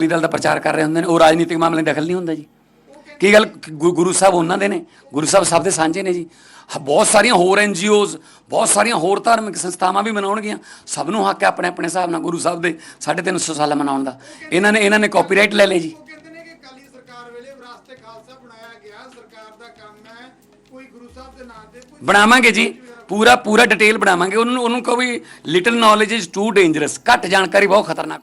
ਅਕਾਲੀ ਦਲ ਦਾ ਪ੍ਰਚਾਰ ਕਰ ਰਹੇ ਹੁੰਦੇ ਨੇ ਉਹ ਰਾਜਨੀਤਿਕ ਮਾਮਲੇ ਦਖਲ ਨਹੀਂ ਹੁੰਦਾ ਜੀ। ਕੀ ਗੱਲ ਗੁਰੂ ਸਾਹਿਬ ਉਹਨਾਂ ਦੇ ਨੇ? ਗੁਰੂ ਸਾਹਿਬ ਸਭ ਦੇ ਸਾਂਝੇ ਨੇ ਜੀ। ਬਹੁਤ ਸਾਰੀਆਂ ਹੋਰ ਐਨਜੀਓਜ਼ ਬਹੁਤ ਸਾਰੀਆਂ ਹੋਰ ਧਾਰਮਿਕ ਸੰਸਥਾਵਾਂ ਵੀ ਮਨਾਉਣਗੀਆਂ। ਸਭ ਨੂੰ ਹੱਕ ਹੈ ਆਪਣੇ ਆਪਣੇ ਹਿਸਾਬ ਨਾਲ ਗੁਰੂ ਸਾਹਿਬ ਦੇ 350 ਸਾਲ ਮਨਾਉਣ ਦਾ। ਇਹਨਾਂ ਨੇ ਇਹਨਾਂ ਨੇ ਕਾਪੀਰਾਈਟ ਲੈ ਲਏ ਜੀ। ਉਹ ਕਹਿੰਦੇ ਨੇ ਕਿ ਕਾਲੀ ਸਰਕਾਰ ਵੇਲੇ ਵਿਰਾਸਤ ਖਾਲਸਾ ਬਣਾਇਆ ਗਿਆ ਸਰਕਾਰ ਦਾ ਕੰਮ ਹੈ ਕੋਈ ਗੁਰੂ ਸਾਹਿਬ ਦੇ ਨਾਂ ਤੇ ਕੋਈ ਬਣਾਵਾਂਗੇ ਜੀ। ਪੂਰਾ ਪੂਰਾ ਡਿਟੇਲ ਬਣਾਵਾਂਗੇ। ਉਹਨੂੰ ਉਹਨੂੰ ਕਹੋ ਵੀ little knowledge is too dangerous ਘੱਟ ਜਾਣਕਾਰੀ ਬਹੁਤ ਖਤਰਨਾਕ।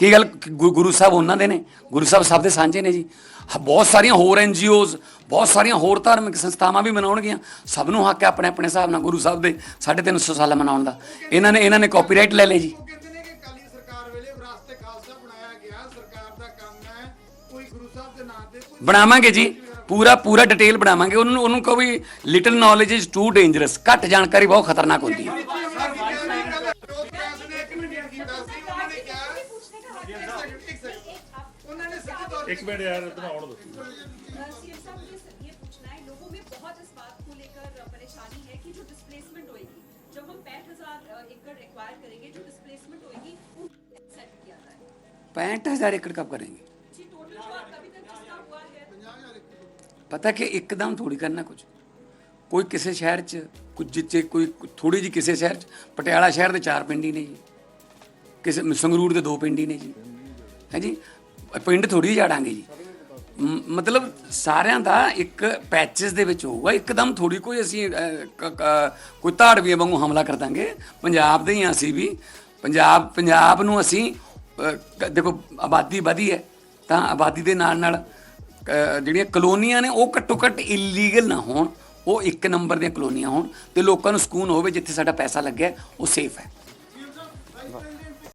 ਕੀ ਗੱਲ ਗੁ- ਗੁਰੂ ਸਾਹਿਬ ਉਹਨਾਂ ਦੇ ਨੇ? ਗੁਰੂ ਸਾਹਿਬ ਸਭ ਦੇ ਸਾਂਝੇ ਨੇ ਜੀ। ਹ- ਬਹੁਤ ਸਾਰੀਆਂ ਹੋਰ ਐਨਜੀਓਜ਼ ਬਹੁਤ ਸਾਰੀਆਂ ਹੋਰ ਧਾਰਮਿਕ ਸੰਸਥਾਵਾਂ ਵੀ ਮਨਾਉਣਗੀਆਂ ਸਭ ਨੂੰ ਹੱਕ ਹੈ ਆਪਣੇ ਆਪਣੇ ਹਿਸਾਬ ਨਾਲ ਗੁਰੂ ਸਾਹਿਬ ਦੇ 350 ਸਾਲ ਮਨਾਉਣ ਦਾ। ਇਹਨਾਂ ਨੇ ਇਹਨਾਂ ਨੇ ਕਾਪੀਰਾਈਟ ਲੈ ਲਏ ਜੀ। ਉਹ ਕਹਿੰਦੇ ਨੇ ਕਿ ਕਾਲੀ ਸਰਕਾਰ ਵੇਲੇ ਵਿਰਾਸਤ ਖਾਲਸਾ ਬਣਾਇਆ ਗਿਆ। ਸਰਕਾਰ ਦਾ ਕੰਮ ਹੈ ਕੋਈ ਗੁਰੂ ਸਾਹਿਬ ਦੇ ਨਾਂ ਤੇ ਕੋਈ ਬਣਾਵਾਂਗੇ ਜੀ। ਪੂਰਾ ਪੂਰਾ ਡਿਟੇਲ ਬਣਾਵਾਂਗੇ। ਉਹਨੂੰ ਉਹਨੂੰ ਕਹੋ ਵੀ little knowledge is too dangerous ਘੱਟ ਜਾਣਕਾਰੀ ਬਹੁਤ ਖਤਰਨਾਕ ਹੁੰਦੀ ਹੈ। ਨੇ ਸਿੱਧੇ ਤੌਰ ਤੇ ਇੱਕ ਮਿੰਟ ਯਾਰ ਬਣਾਉਣ ਦੋ सीएम साहब मुझे ये पूछना है लोगों में बहुत इस बात को लेकर परेशानी है कि जो डिस्प्लेसमेंट होएगी जब हम पैंठ हजार एकड़ एक्वायर करेंगे जो डिस्प्लेसमेंट होएगी वो सेट किया जाए पैंठ हजार एकड़ कब करेंगे जी टोटल जो आपका अभी तक जितना हुआ है ਪਤਾ ਕਿ ਇੱਕਦਮ ਥੋੜੀ ਕਰਨਾ ਕੁਝ ਕੋਈ ਕਿਸੇ ਸ਼ਹਿਰ 'ਚ ਕੁਝ ਜਿੱਚੇ ਕੋਈ ਥੋੜੀ ਜੀ ਕਿਸੇ ਸ਼ਹਿਰ 'ਚ ਪਟਿਆਲਾ ਸ਼ਹਿਰ ਦੇ ਚਾਰ ਪਿੰਡ ਹੀ ਨੇ ਜੀ ਕਿਸੇ ਸੰਗਰੂਰ ਦੇ ਦੋ ਪਿੰਡ ਹੀ ਨੇ ਜੀ ਹੈ ਜੀ ਪਿੰਡ ਥੋੜੀ ਜਾੜਾਂਗੇ ਜੀ। ਮ- ਮਤਲਬ ਸਾਰਿਆਂ ਦਾ ਇੱਕ ਪੈਚਸ ਦੇ ਵਿੱਚ ਹੋਊਗਾ। ਇੱਕਦਮ ਥੋੜੀ ਕੋਈ ਅਸੀਂ ਕੋਈ ਧਾੜਵੀਆਂ ਵਾਂਗੂ ਹਮਲਾ ਕਰ ਦਾਂਗੇ। ਪੰਜਾਬ ਦੇ ਹੀ ਅਸੀਂ ਵੀ। ਪੰਜਾਬ ਪੰਜਾਬ ਨੂੰ ਅਸੀਂ ਦੇਖੋ ਆਬਾਦੀ ਵਧੀ ਹੈ, ਤਾਂ ਆਬਾਦੀ ਦੇ ਨਾਲ ਨਾਲ ਜਿਹੜੀਆਂ ਕਲੋਨੀਆਂ ਨੇ, ਉਹ ਘੱਟੋ ਘੱਟ ਇਲੀਗਲ ਨਾ ਹੋਣ। ਉਹ ਇੱਕ ਨੰਬਰ ਦੀਆਂ ਕਲੋਨੀਆਂ ਹੋਣ ਤੇ ਲੋਕਾਂ ਨੂੰ ਸਕੂਨ ਹੋਵੇ ਜਿੱਥੇ ਸਾਡਾ ਪੈਸਾ ਲੱਗਿਆ, ਉਹ ਸੇਫ ਹੈ।